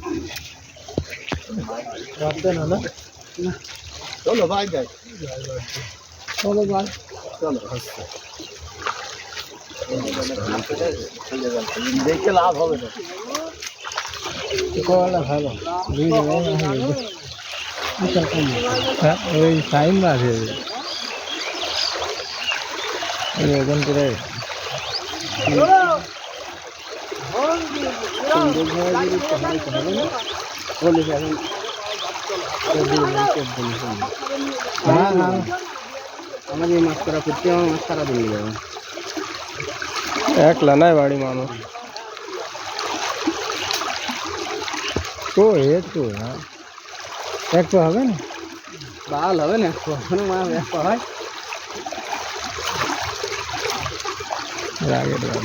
না চলো ভাই যাই চলো ভাই চলো দেখে লাভ হবে না করলা ভালো ওই টাইম আছে ওই ওখান করে সুন্দর ভাবে যদি পড়াই হবে না বলে যাবেন হ্যাঁ হ্যাঁ আমাদের মাছ করা করতে আমার মাছ সারা দিন যাবে এক লানায় বাড়ি মানুষ তো এ তো এক তো হবে না বাল হবে না কখনো মাছ এক হয় রাগের রাগ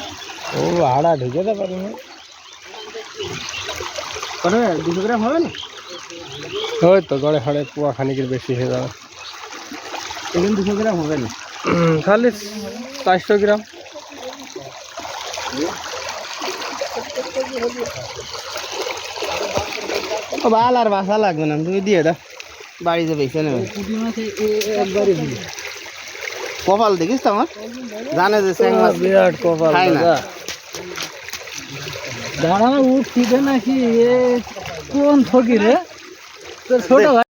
ও আড়া ঢিজে দাও বুনো কনে 200 গ্রাম হবে নি হয় তো গড়ে হাড়ে কুয়া খানি এর বেশি হয়ে যা কেন 200 গ্রাম হবে না খালেস 250 গ্রাম ও ভাল আর ভাষা লাগবে না দুই দিয়ে দাও বাড়ি যাবে শুনে কপাল দেখিস তো আমার জানে যে সাংমা বিরাট কপাল তা দাঁড়া উঠছি নাকি এ কোন ঠকি রে তোর ছোট ভাই